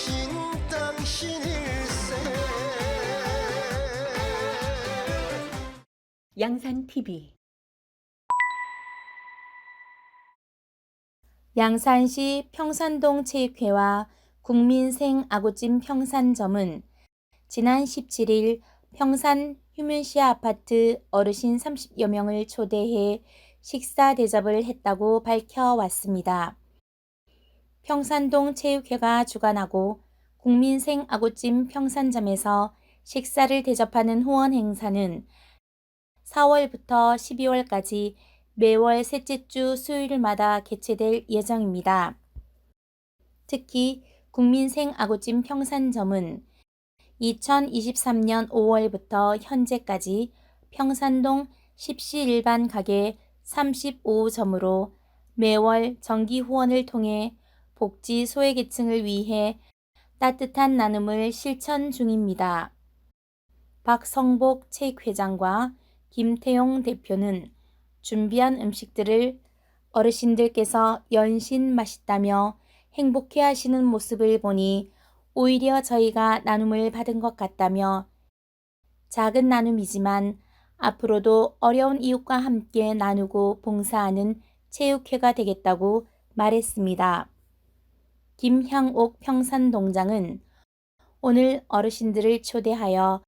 당신 당신일세 양산 TV 양산시 평산동 체육회와 국민생 아구찜 평산점은 지난 17일 평산 휴문시 아파트 어르신 30여 명을 초대해 식사 대접을 했다고 밝혀왔습니다. 평산동 체육회가 주관하고 국민생 아구찜 평산점에서 식사를 대접하는 후원 행사는 4월부터 12월까지 매월 셋째 주 수요일마다 개최될 예정입니다. 특히 국민생 아구찜 평산점은 2023년 5월부터 현재까지 평산동 10시 일반 가게 35점으로 매월 정기 후원을 통해 복지 소외계층을 위해 따뜻한 나눔을 실천 중입니다. 박성복 체육회장과 김태용 대표는 준비한 음식들을 어르신들께서 연신 맛있다며 행복해 하시는 모습을 보니 오히려 저희가 나눔을 받은 것 같다며 작은 나눔이지만 앞으로도 어려운 이웃과 함께 나누고 봉사하는 체육회가 되겠다고 말했습니다. 김향옥 평산동장은 오늘 어르신들을 초대하여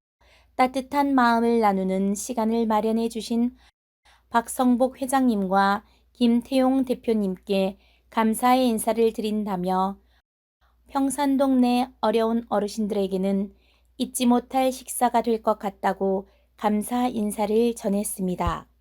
따뜻한 마음을 나누는 시간을 마련해 주신 박성복 회장님과 김태용 대표님께 감사의 인사를 드린다며 평산동 내 어려운 어르신들에게는 잊지 못할 식사가 될 것 같다고 감사 인사를 전했습니다. 내